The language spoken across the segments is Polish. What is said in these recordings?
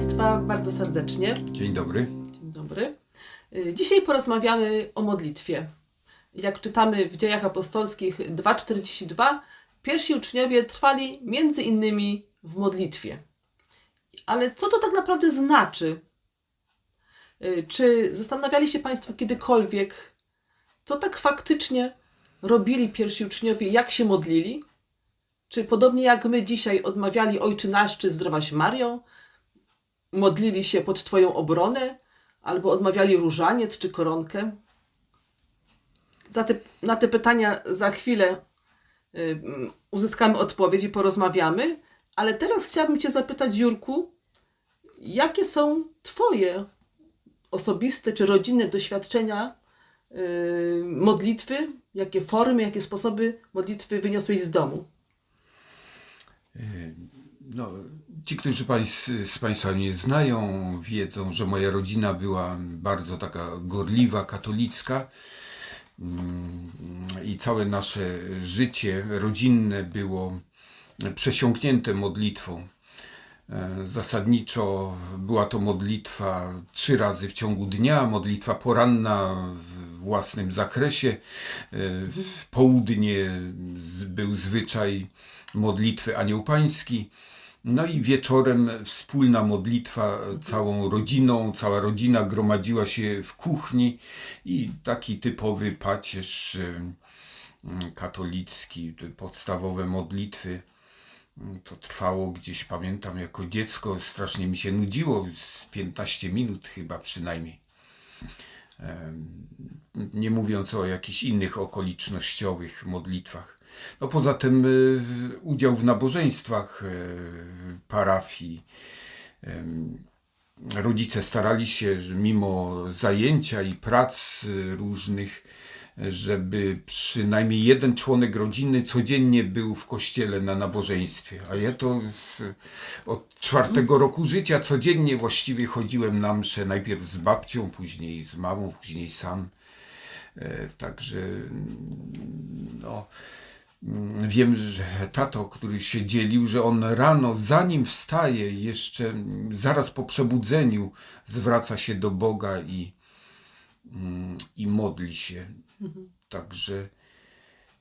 Państwa bardzo serdecznie. Dzień dobry. Dzień dobry. Y, Dzisiaj porozmawiamy o modlitwie. Jak czytamy w dziejach apostolskich 2,42, pierwsi uczniowie trwali między innymi w modlitwie. Ale co to tak naprawdę znaczy? Y, Czy zastanawiali się Państwo kiedykolwiek, co tak faktycznie robili pierwsi uczniowie, jak się modlili? Czy podobnie jak my dzisiaj odmawiali Ojczy Nasz czy Zdrowaś Mario, modlili się pod Twoją obronę, albo odmawiali różaniec czy koronkę? Te, na te pytania za chwilę y, uzyskamy odpowiedź i porozmawiamy, ale teraz chciałabym Cię zapytać, Jurku, jakie są Twoje osobiste czy rodzinne doświadczenia y, modlitwy? Jakie formy, jakie sposoby modlitwy wyniosłeś z domu? No, ci, którzy z Państwa mnie znają, wiedzą, że moja rodzina była bardzo taka gorliwa, katolicka. Mm, I całe nasze życie rodzinne było przesiąknięte modlitwą. E, Zasadniczo była to modlitwa trzy razy w ciągu dnia, modlitwa poranna w własnym zakresie. E, W południe był zwyczaj modlitwy Anioł Pański. No i wieczorem wspólna modlitwa całą rodziną, cała rodzina gromadziła się w kuchni i taki typowy pacierz mm, katolicki, podstawowe modlitwy. To trwało gdzieś, pamiętam, jako dziecko, strasznie mi się nudziło, z 15 minut chyba przynajmniej. Nie mówiąc o jakichś innych okolicznościowych modlitwach. No poza tym y, udział w nabożeństwach y, parafii. Em, Rodzice starali się, mimo zajęcia i prac y, różnych, żeby przynajmniej jeden członek rodziny codziennie był w kościele na nabożeństwie. A ja to od czwartego roku życia codziennie właściwie chodziłem na mszę, najpierw z babcią, później z mamą, później sam. E, Także mm, no, wiem, że tato, który się dzielił, że on rano, zanim wstaje, jeszcze zaraz po przebudzeniu, zwraca się do Boga i, mm, i modli się. Także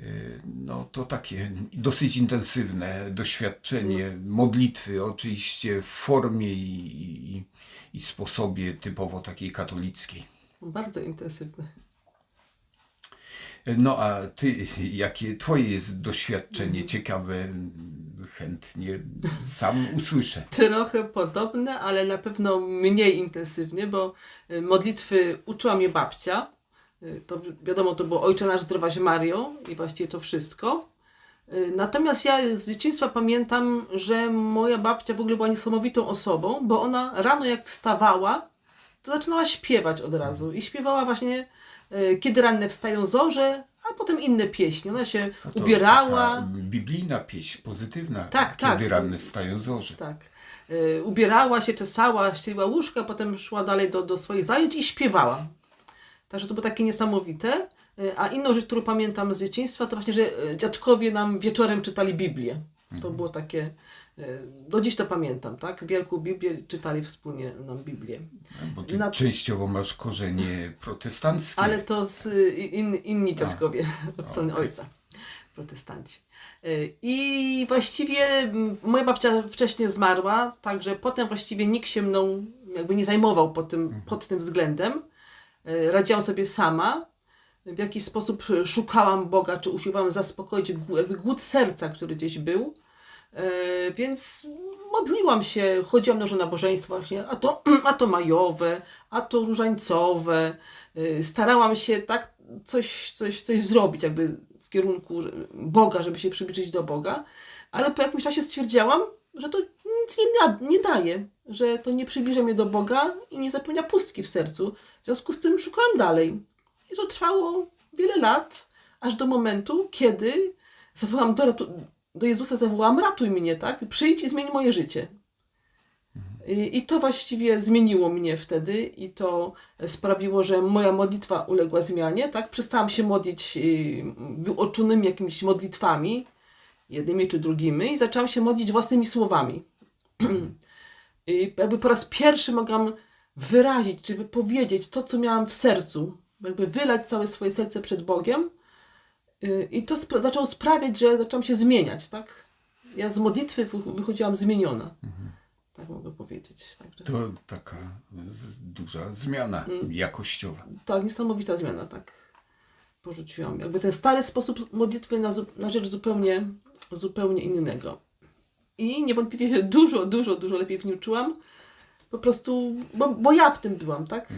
y, no, to takie dosyć intensywne doświadczenie modlitwy, oczywiście w formie i, i, i sposobie typowo takiej katolickiej. Bardzo intensywne. No a ty, jakie twoje jest doświadczenie ciekawe, chętnie sam usłyszę. Trochę podobne, ale na pewno mniej intensywnie, bo y, modlitwy uczyła mnie babcia. Y, To wi- wiadomo, to było Ojcze Nasz Zdrowaś Mario i właściwie to wszystko. Y, Natomiast ja z dzieciństwa pamiętam, że moja babcia w ogóle była niesamowitą osobą, bo ona rano jak wstawała, to zaczynała śpiewać od razu. I śpiewała właśnie Kiedy ranne wstają zorze, a potem inne pieśni. Ona się No To ubierała. biblijna pieśń, pozytywna. Tak, Kiedy tak. ranne stają zorze. Tak. Y, ubierała się, czesała, ścieliła łóżka, potem szła dalej do, do swoich zajęć i śpiewała. Także to było takie niesamowite. Y, a inną rzecz, którą pamiętam z dzieciństwa, to właśnie, że y, dziadkowie nam wieczorem czytali Biblię. To Mhm. było takie, y, do dziś to pamiętam, tak? Wielką Biblię czytali wspólnie nam Biblię. Bo ty Na- częściowo masz korzenie protestanckie. Ale to z, y, in, inni dziadkowie od strony okej. ojca, protestanci. Y, I właściwie moja babcia wcześniej zmarła, także potem właściwie nikt się mną jakby nie zajmował pod tym, pod tym względem. Y, Radziłam sobie sama. W jakiś sposób szukałam Boga, czy usiłowałam zaspokoić jakby głód serca, który gdzieś był. E, więc modliłam się, chodziłam na różne nabożeństwa właśnie, a to, a to majowe, a to różańcowe. E, starałam się tak coś, coś, coś zrobić jakby w kierunku Boga, żeby się przybliżyć do Boga, ale po jakimś czasie stwierdziłam, że to nic nie, da, nie daje, że to nie przybliża mnie do Boga i nie zapełnia pustki w sercu. W związku z tym szukałam dalej. I to trwało wiele lat, aż do momentu, kiedy zawołam do, do Jezusa, zawołałam ratuj mnie, tak? Przyjdź i zmień moje życie. I, I to właściwie zmieniło mnie wtedy i to sprawiło, że moja modlitwa uległa zmianie, tak? Przestałam się modlić y, wyoczonymi jakimiś modlitwami, jednymi czy drugimi i zaczęłam się modlić własnymi słowami. I jakby po raz pierwszy mogłam wyrazić, czy wypowiedzieć to, co miałam w sercu. Jakby wylać całe swoje serce przed Bogiem. I to spra- zaczęło sprawiać, że zaczęłam się zmieniać, tak? Ja z modlitwy wy- wychodziłam zmieniona. Tak mogę powiedzieć. Także, To taka duża zmiana jakościowa. tak, niesamowita zmiana, tak. Porzuciłam. Jakby ten stary sposób modlitwy na, na rzecz zupełnie, zupełnie innego. I niewątpliwie się dużo, dużo, dużo lepiej w nim czułam. Po prostu, bo, bo ja w tym byłam, tak?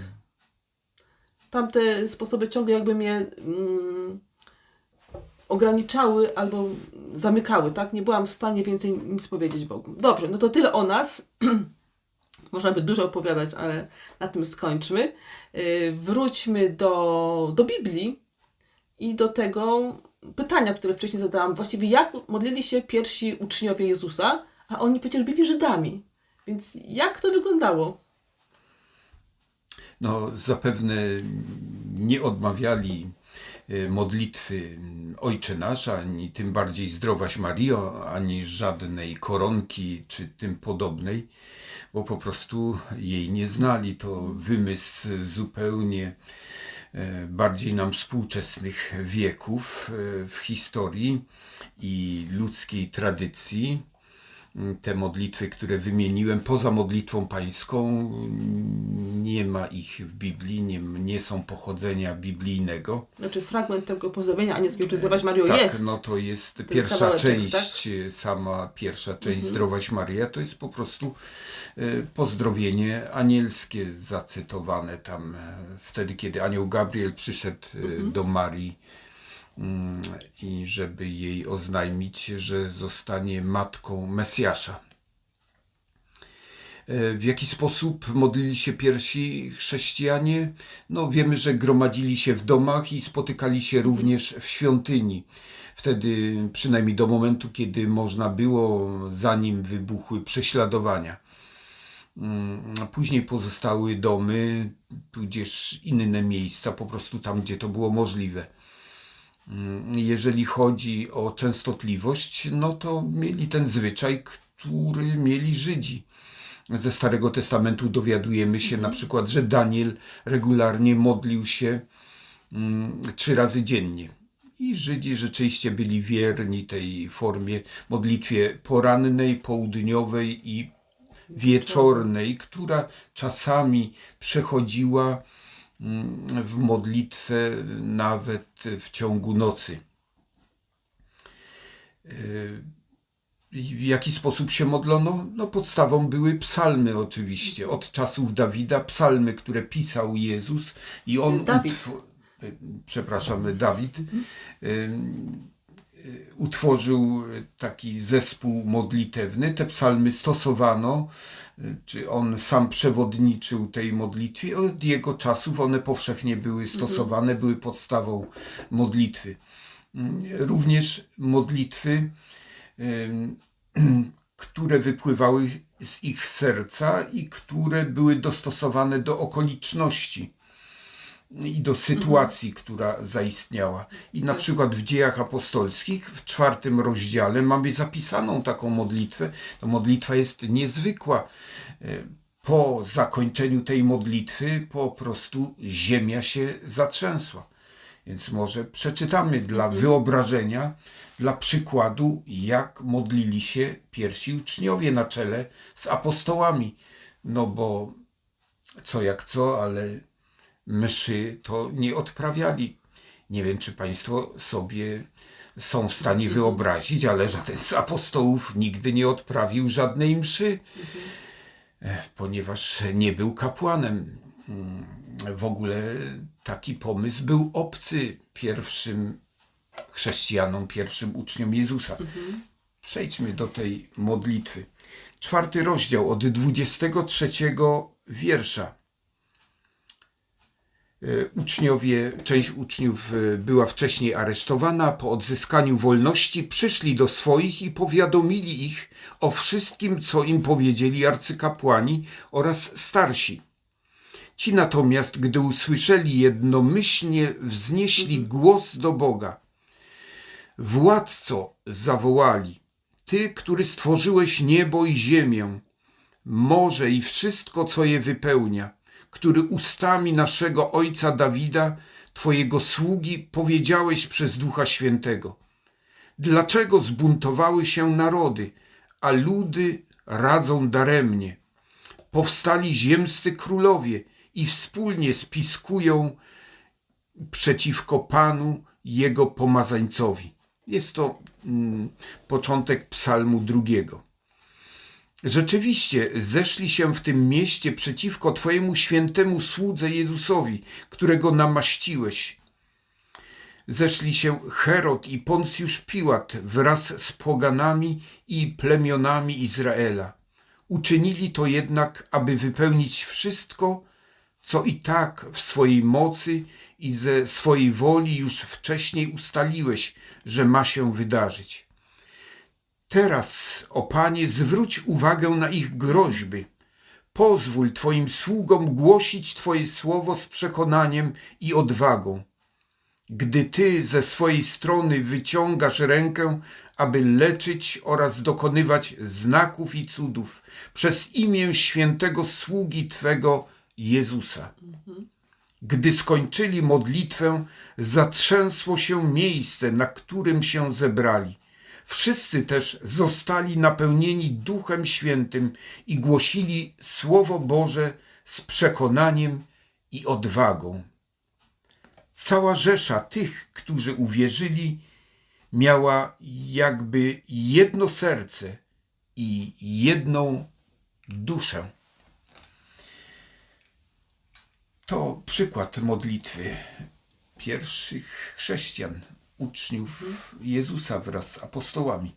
Tamte sposoby ciągle jakby mnie mm, ograniczały albo zamykały, tak? Nie byłam w stanie więcej nic powiedzieć Bogu. Dobrze, no to tyle o nas. Można by dużo opowiadać, ale na tym skończmy. Yy, Wróćmy do, do Biblii i do tego pytania, które wcześniej zadałam. Właściwie jak modlili się pierwsi uczniowie Jezusa, a oni przecież byli Żydami. Więc jak to wyglądało? No, zapewne nie odmawiali modlitwy Ojcze Nasz, ani tym bardziej Zdrowaś Mario, ani żadnej koronki czy tym podobnej, bo po prostu jej nie znali. To wymysł zupełnie e, bardziej nam współczesnych wieków e, w historii i ludzkiej tradycji te modlitwy, które wymieniłem, poza modlitwą pańską, nie ma ich w Biblii, nie, nie są pochodzenia biblijnego. Znaczy fragment tego pozdrowienia anielskiego, czy Zdrowaś Mario tak, jest. no to jest pierwsza kawałeczek, część, sama pierwsza część Zdrowaś Maria, to jest po prostu e, pozdrowienie anielskie zacytowane tam e, wtedy, kiedy anioł Gabriel przyszedł e, do Marii i żeby jej oznajmić, że zostanie matką Mesjasza. E, W jaki sposób modlili się pierwsi chrześcijanie? No, wiemy, że gromadzili się w domach i spotykali się również w świątyni. Wtedy, przynajmniej do momentu, kiedy można było, zanim wybuchły prześladowania. Mm, Później pozostały domy, tudzież inne miejsca, po prostu tam, gdzie to było możliwe. Mm, Jeżeli chodzi o częstotliwość, no to mieli ten zwyczaj, który mieli Żydzi. Ze Starego Testamentu dowiadujemy się na przykład, że Daniel regularnie modlił się mm, trzy razy dziennie. I Żydzi rzeczywiście byli wierni tej formie modlitwie porannej, południowej i wieczornej, która czasami przechodziła w modlitwę nawet w ciągu nocy. I W jaki sposób się modlono? No podstawą były psalmy oczywiście. Od czasów Dawida psalmy, które pisał Jezus i on Dawid. utw- y, przepraszam, Dawid y, y, utworzył taki zespół modlitewny. Te psalmy stosowano, y, czy on sam przewodniczył tej modlitwie. Od jego czasów one powszechnie były stosowane, były podstawą modlitwy. Również modlitwy które wypływały z ich serca i które były dostosowane do okoliczności i do sytuacji, która zaistniała. I na przykład w dziejach apostolskich, w czwartym rozdziale, mamy zapisaną taką modlitwę. Ta modlitwa jest niezwykła. E, Po zakończeniu tej modlitwy po prostu ziemia się zatrzęsła. Więc może przeczytamy dla wyobrażenia, dla przykładu, jak modlili się pierwsi uczniowie na czele z apostołami. No bo co jak co, ale mszy to nie odprawiali. Nie wiem, czy Państwo sobie są w stanie wyobrazić, ale żaden z apostołów nigdy nie odprawił żadnej mszy, e, ponieważ nie był kapłanem. Mm, W ogóle taki pomysł był obcy pierwszym chrześcijanom, pierwszym uczniom Jezusa. Przejdźmy do tej modlitwy. Czwarty rozdział od 23 wiersza. E, Uczniowie, część uczniów e, była wcześniej aresztowana. Po odzyskaniu wolności przyszli do swoich i powiadomili ich o wszystkim, co im powiedzieli arcykapłani oraz starsi. Ci natomiast, gdy usłyszeli jednomyślnie, wznieśli głos do Boga. Władco, zawołali, Ty, który stworzyłeś niebo i ziemię, morze i wszystko, co je wypełnia, który ustami naszego ojca Dawida, Twojego sługi, powiedziałeś przez Ducha Świętego. Dlaczego zbuntowały się narody, a ludy radzą daremnie? Powstali ziemscy królowie i wspólnie spiskują przeciwko Panu, Jego pomazańcowi. Jest to mm, początek psalmu drugiego. Rzeczywiście zeszli się w tym mieście przeciwko Twojemu świętemu słudze Jezusowi, którego namaściłeś. Zeszli się Herod i Poncjusz Piłat wraz z poganami i plemionami Izraela. Uczynili to jednak, aby wypełnić wszystko, co i tak w swojej mocy i ze swojej woli już wcześniej ustaliłeś, że ma się wydarzyć. Teraz, o Panie, zwróć uwagę na ich groźby. Pozwól Twoim sługom głosić Twoje słowo z przekonaniem i odwagą. Gdy Ty ze swojej strony wyciągasz rękę, aby leczyć oraz dokonywać znaków i cudów przez imię świętego sługi Twego Jezusa. Gdy skończyli modlitwę, zatrzęsło się miejsce, na którym się zebrali. Wszyscy też zostali napełnieni Duchem Świętym i głosili Słowo Boże z przekonaniem i odwagą. Cała rzesza tych, którzy uwierzyli, miała jakby jedno serce i jedną duszę. To przykład modlitwy pierwszych chrześcijan, uczniów Jezusa wraz z apostołami.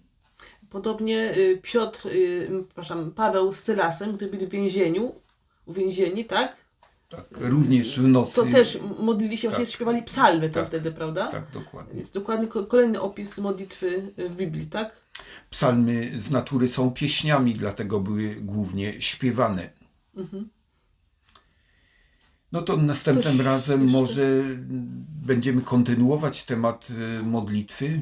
Podobnie y, Piotr, y, przepraszam, Paweł z Sylasem, gdy byli w więzieniu, uwięzieni, tak? Tak, również w nocy. To też modlili się, właśnie Tak. śpiewali psalmy tam Tak. wtedy, prawda? Tak, dokładnie. Jest dokładnie ko- kolejny opis modlitwy y, w Biblii, tak? Psalmy z natury są pieśniami, dlatego były głównie śpiewane. No to następnym Coś razem jeszcze? może będziemy kontynuować temat y, modlitwy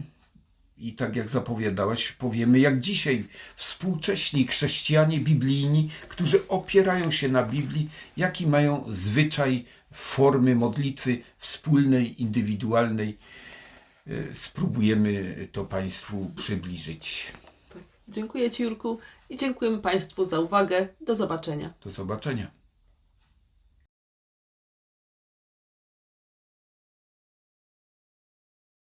i tak jak zapowiadałaś, powiemy jak dzisiaj współcześni chrześcijanie biblijni, którzy opierają się na Biblii, jaki mają zwyczaj formy modlitwy wspólnej, indywidualnej. Y, Spróbujemy to Państwu przybliżyć. tak. Dziękuję Ci, Jurku, i dziękujemy Państwu za uwagę. Do zobaczenia. Do zobaczenia.